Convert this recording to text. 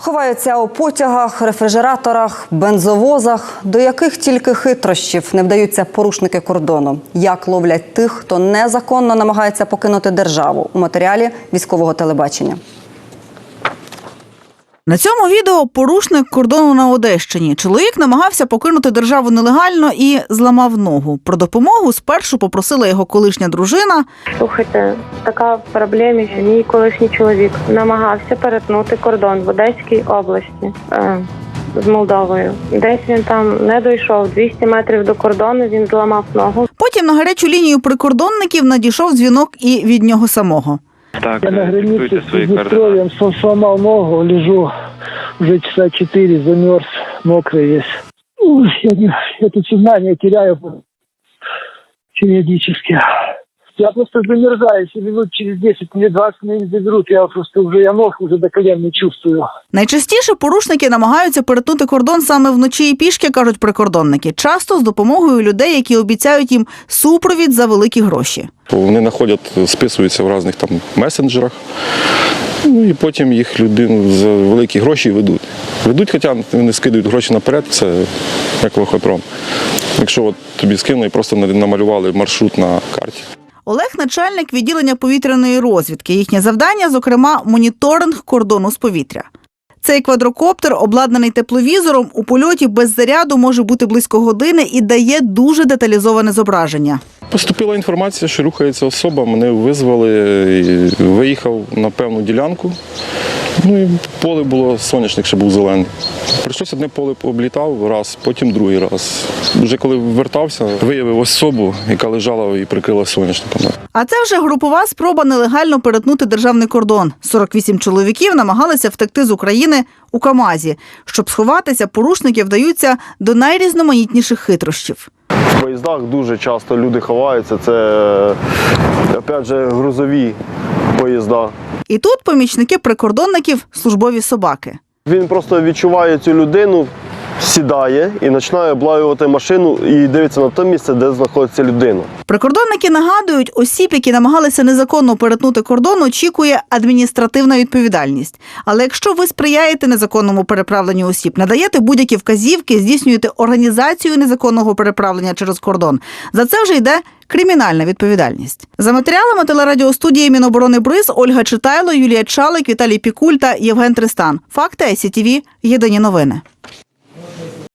Ховаються у потягах, рефрижераторах, бензовозах, до яких тільки хитрощів не вдаються порушники кордону. Як ловлять тих, хто незаконно намагається покинути державу у матеріалі військового телебачення. На цьому відео порушник кордону на Одещині. Чоловік намагався покинути державу нелегально і зламав ногу. Про допомогу спершу попросила його колишня дружина. Слухайте, така в проблемі, мій колишній чоловік намагався перетнути кордон в Одеській області е, з Молдовою. Десь він там не дійшов 200 метрів до кордону. Він зламав ногу. Потім на гарячу лінію прикордонників надійшов дзвінок і від нього самого. Так, Я на е, координати. Приднестровьем сл- сломал ногу, лежу уже часа четыре, замерз, мокрый весь. Ну, Я, не- я тут сознание теряю периодически. Я просто замерзаю, если минут через 10, мне 20 меня не заберут, я просто уже, я ног уже до колен не чувствую. Найчастіше порушники намагаються перетнути кордон саме вночі і пішки, кажуть прикордонники. Часто з допомогою людей, які обіцяють їм супровід за великі гроші. Вони знаходять, списуються в різних там месенджерах. Ну і потім їх людину за великі гроші ведуть. Ведуть, хоча вони скидують гроші наперед, це як лохотрон. Якщо от тобі скинули і просто намалювали маршрут на карті. Олег начальник відділення повітряної розвідки. Їхнє завдання, зокрема, моніторинг кордону з повітря. Цей квадрокоптер, обладнаний тепловізором, у польоті без заряду може бути близько години і дає дуже деталізоване зображення. Поступила інформація, що рухається особа, мене визвали, виїхав на певну ділянку. Ну і поле було соняшник, ще був зелений. Прийшлося одне поле облітав раз, потім другий раз. Вже коли вертався, виявив особу, яка лежала і прикрила соняшником. А це вже групова спроба нелегально перетнути державний кордон. 48 чоловіків намагалися втекти з України у Камазі. Щоб сховатися, порушники вдаються до найрізноманітніших хитрощів. В поїздах дуже часто люди ховаються. Це опять же грузові поїзда. І тут помічники прикордонників службові собаки. Він просто відчуває цю людину, сідає і починає облаювати машину і дивиться на те місце, де знаходиться людина. Прикордонники нагадують, осіб, які намагалися незаконно перетнути кордон, очікує адміністративна відповідальність. Але якщо ви сприяєте незаконному переправленню осіб, надаєте будь-які вказівки, здійснюєте організацію незаконного переправлення через кордон, за це вже йде кримінальна відповідальність. За матеріалами телерадіостудії Міноборони Бриз Ольга Читайло, Юлія Чалик, Віталій Пікуль та Євген Тристан. Факти СІТВ. Єдині новини.